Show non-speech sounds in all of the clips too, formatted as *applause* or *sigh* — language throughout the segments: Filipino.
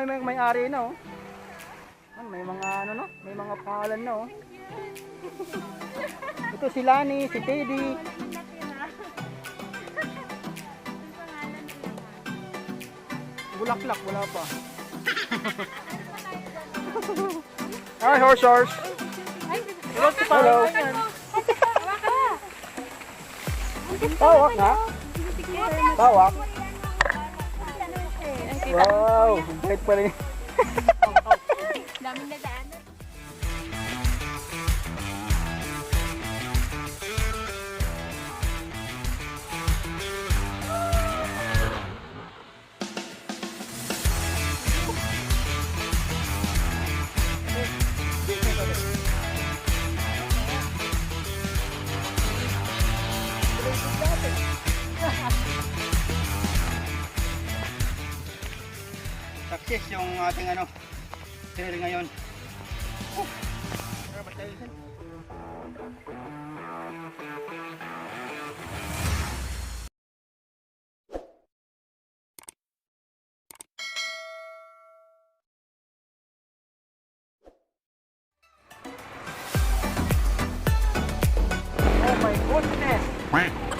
may may, may ari na oh. Ah, May mga ano no, may mga pangalan na oh. *laughs* Ito si Lani, si Teddy. Bulaklak, wala pa. *laughs* Hi, horse horse. Hello. Tawak na? Tawak? Wow, bait pa rin. Daming nadaan. Success yung ating ano, trail ngayon. Oh my goodness!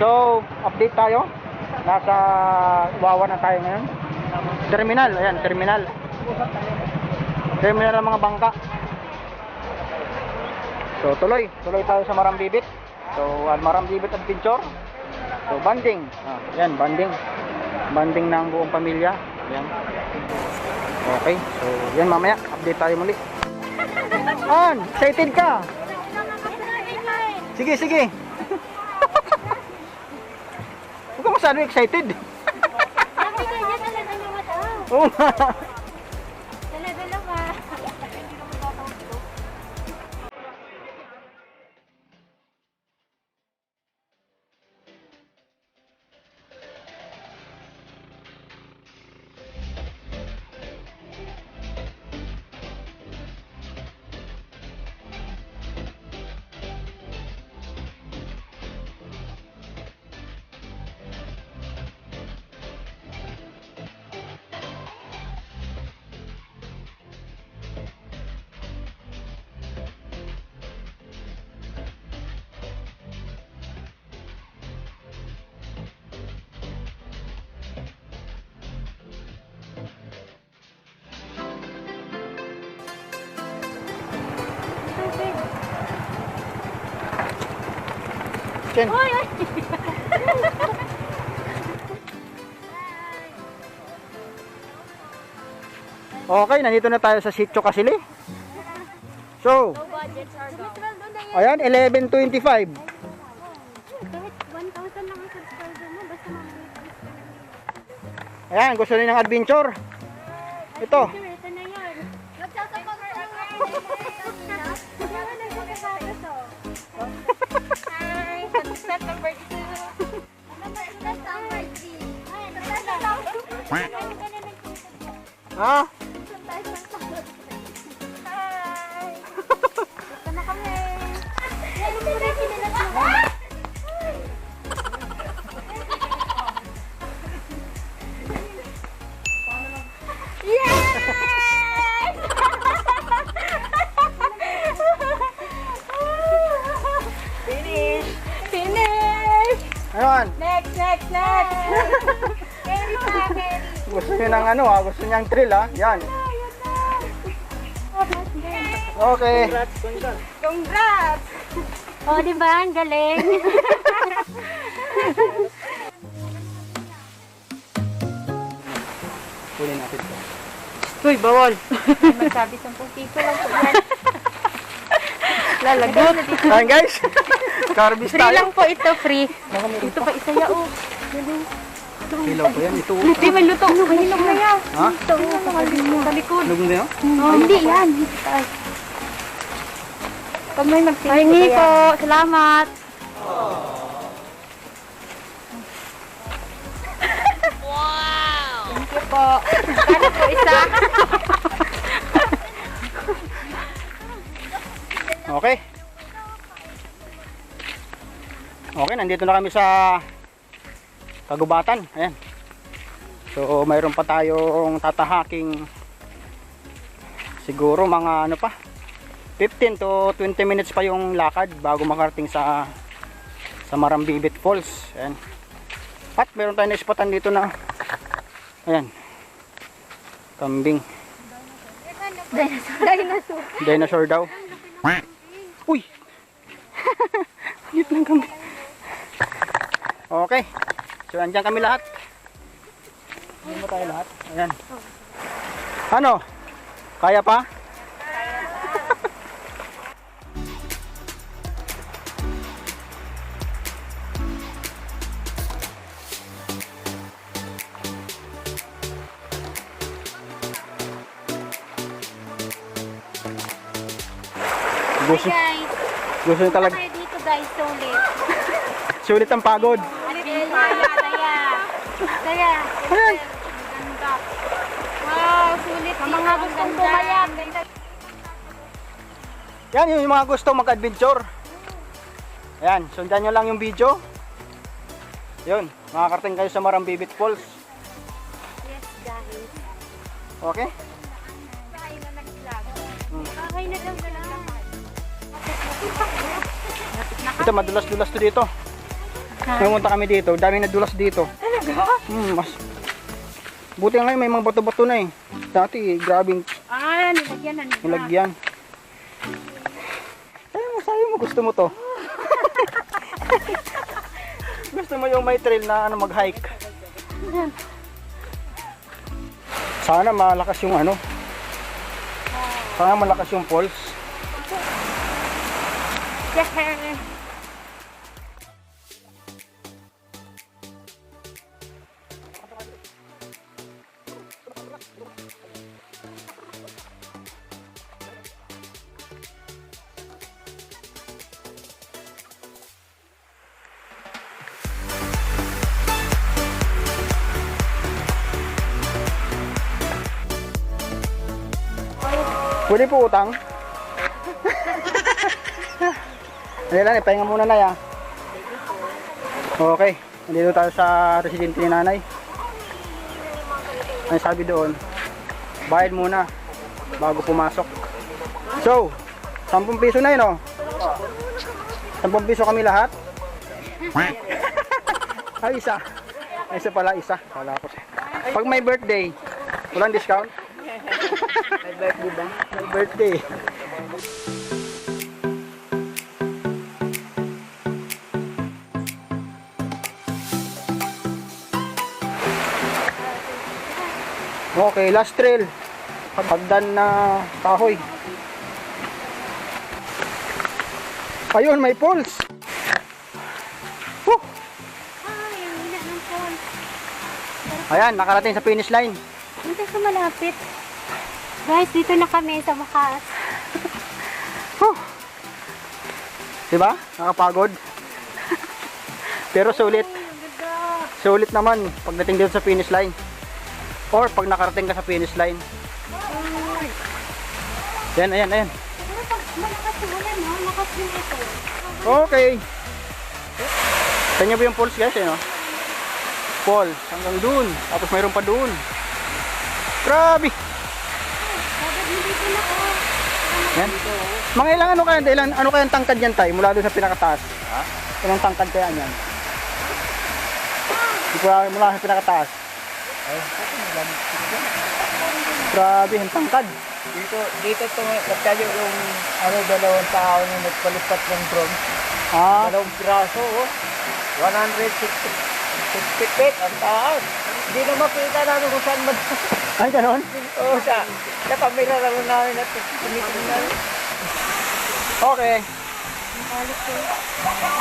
So, update tayo. Nasa Wawa na tayo ngayon. Terminal. Ayan, terminal. Terminal ng mga bangka. So, tuloy. Tuloy tayo sa Marambibit. So, uh, Marambibit Adventure. So, banding. Ah, ayan, banding. Banding ng buong pamilya. Ayan. Okay. So, yan mamaya. Update tayo muli. *laughs* An, excited ka? Sige, sige. Huwag ka masyado excited. Ko yan, talaga naman daw. Oo nga. Chen. Hoy, ay! Okay, nandito na tayo sa Sitio Kasili. So, ayan, 11.25. Kahit 1,000 lang ang subscriber mo, basta mamili Ayan, gusto niyo ng adventure? Ito. Ha? Hi! Ito na kami! Yes! Finish! Finish! Ayun! Next, next, next! Carry pa, carry! Gusto niyo ng ano ah, gusto niyang thrill ah. Yan. Okay. Congrats! O, di ba? Ang galing. Kunin natin to. Uy, bawal. Magsabi 10 piso lang po yan. Lalagot. Ayan guys. Carbis Free lang tayo. po ito, free. Ito pa isa ya, oh. Hilaw pa yan. Ito. Hindi, may luto. Mahinog na yan. Ha? Ito, sa likod. Lugong na yun? Oh, hindi yan. Pag may magsingi Hingi po. Salamat. wow! Thank you po. Kano po isa? Okay. Okay, nandito na kami sa Kagubatan. Ayan. So, mayroon pa tayong tatahaking siguro mga ano pa 15 to 20 minutes pa yung lakad bago makarating sa sa Marambibit Falls. Ayan. At meron tayong na-spotan dito na ayan. Kambing. Dinosaur. Dinosaur daw. Uy! *laughs* Hit lang kami. Okay. So, andyan kami lahat. Ba tayo lahat? Ayan. Ano? Kaya pa? Gusto, Guys, gusto nyo talaga. kayo dito guys, solid. *laughs* Sulit ang pagod. Saya. Ayan. Ganda. Wow, sulit. Sa mga gustong pumayag. Yan yun yung mga gusto mag-adventure. Ayan, sundan nyo lang yung video. Yun, makakarating kayo sa Marambibit Falls. Yes, guys. Okay? Okay na daw na lang. Ito, madulas-dulas to dito. Pumunta kami dito, daming nadulas dito. Hmm, mas... Buti nga may mga bato-bato na eh. Dati, grabing Ah, nilagyan na nila. nilagyan. Ay, masabi mo, gusto mo to. *laughs* gusto mo yung may trail na ano, mag-hike. Sana malakas yung ano. Sana malakas yung falls. *laughs* Yeah. Pwede po utang. Hindi lang, ipahinga muna na ya. Okay, nandito tayo sa residente ni nanay. Ang sabi doon, bayad muna bago pumasok. So, 10 piso na yun oh. 10 piso kami lahat. *laughs* Ay, isa. Isa pala, isa. Wala ko. Pag may birthday, walang discount? May birthday ba? May birthday. Okay, last trail. Pagdan na kahoy. Ayun, may pulse. Woo! Ayan, nakarating sa finish line. Hindi ka malapit. Guys, dito na kami sa Makas. Huh. Diba? Nakapagod. Pero sulit. Sulit naman pagdating dito sa finish line. Or pag nakarating ka sa finish line. Yan, ayan, ayan. Okay. Kanya ba yung falls guys, eh, no? Falls, hanggang dun. Tapos mayroon pa dun. Grabe. Dapat hindi ko na ko. Yan. Mga ilang ano kaya, ilang, ano kaya ang tangkad yan tayo mula doon sa pinakataas? Ha? Ilang tangkad kaya yan? Na mula sa pinakataas. Grabe, ang tangkad. Dito, dito to, nagtayo yung ano, dalawang tao na nagpalipat ng drone. Ah, Dalawang piraso, oh. 160 feet ang taas. Hindi na makita namin kung saan man. *laughs* ay ganon. Oo, sa, sa camera lang namin at tinitingnan. Okay. Balik ko.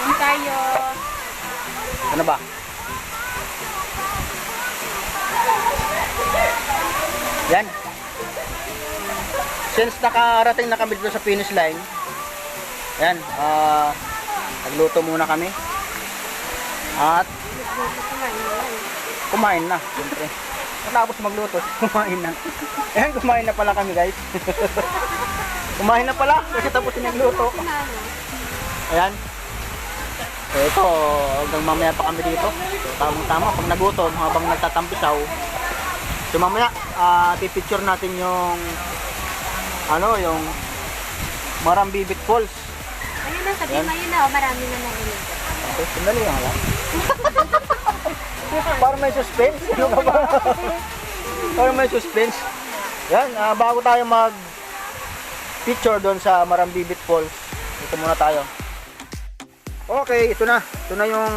Doon tayo. Ano ba? Yan. Since nakarating na kami dito sa finish line, yan, ah, nagluto muna kami. At kumain na, siyempre. Matapos magluto, *laughs* kumain na. Ayan, kumain na pala kami guys. *laughs* kumain na pala kasi tapos na yung luto. Ayan. So ito, hanggang mamaya pa kami dito. Tamang tama, pag nagutom habang nagtatampisaw. So mamaya, ah pipicture natin yung ano, yung Marambibit Falls. Ayun na, sabi mo yun na, oh, marami na narinig. Okay, sandali lang. *laughs* Para may suspense. Ano ka ba? Para may suspense. Yan, ah, bago tayo mag picture doon sa Marambibit Falls. Dito muna tayo. Okay, ito na. Ito na yung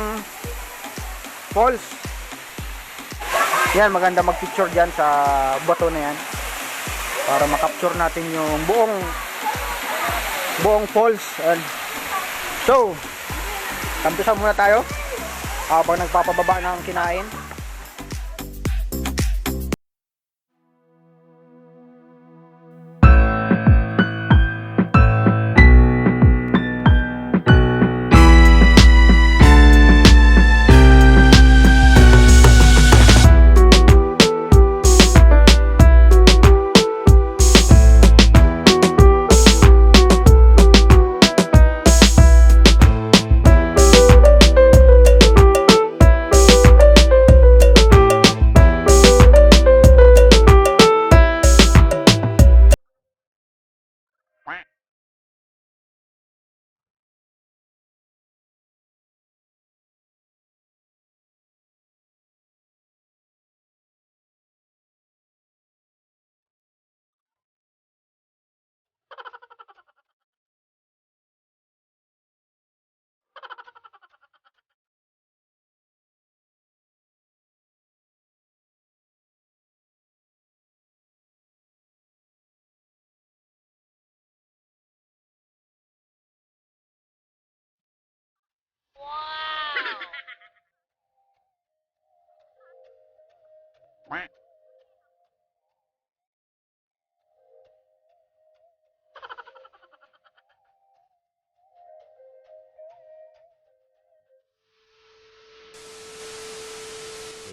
falls. Yan, maganda mag-picture dyan sa bato na yan. Para makapture natin yung buong buong falls. Yan. So, Tampisa muna tayo habang nagpapababa ng kinain.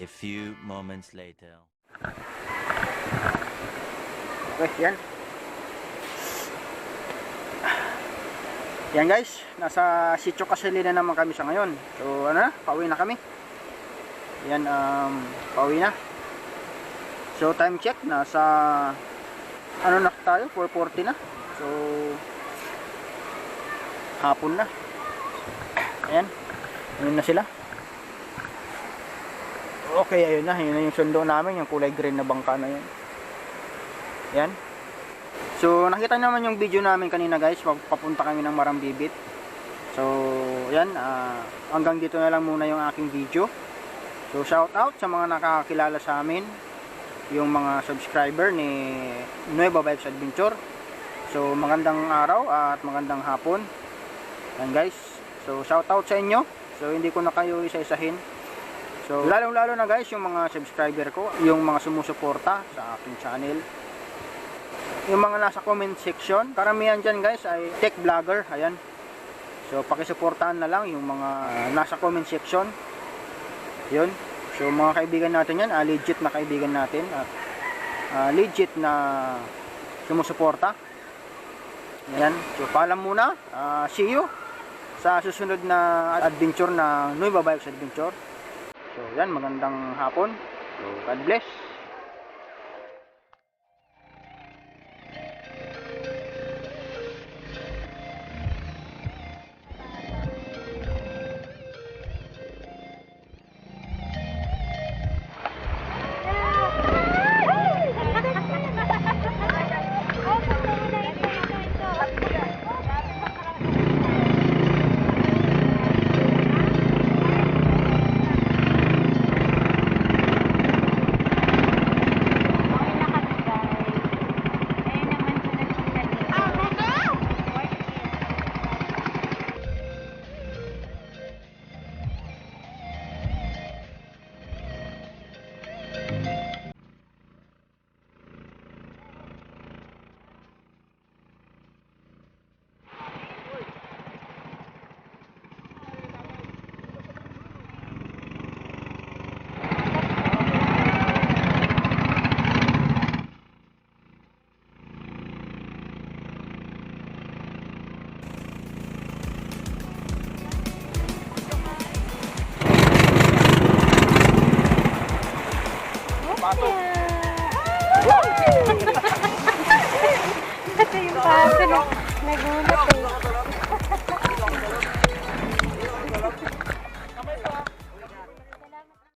A few moments later. Okay, yan. Yan guys, nasa Sitio Caselina naman kami sa ngayon. So ano na, pauwi na kami. Yan, um, pauwi na. So time check, nasa ano na tayo, 4.40 na. So hapon na. Ayan, yun na sila. Okay, ayun na, yun na yung sundo namin, yung kulay green na bangka na yun. Yan. So, nakita naman yung video namin kanina guys, papunta kami ng Marambibit. So, yan, ah, hanggang dito na lang muna yung aking video. So, shout out sa mga nakakakilala sa amin, yung mga subscriber ni Nueva Bikes Adventure. So, magandang araw at magandang hapon. Yan guys. So, shout out sa inyo. So, hindi ko na kayo isa-isahin. So, lalong-lalo na guys, yung mga subscriber ko, yung mga sumusuporta sa aking channel. Yung mga nasa comment section, karamihan dyan guys ay tech vlogger, ayan. So, pakisuportahan na lang yung mga nasa comment section. Yun. So, mga kaibigan natin yan, ah, legit na kaibigan natin at ah, legit na sumusuporta. Ayan. So, paalam muna. Ah, see you sa susunod na adventure na Nueva Bikes Adventure. So, yan, magandang hapon. So, God bless.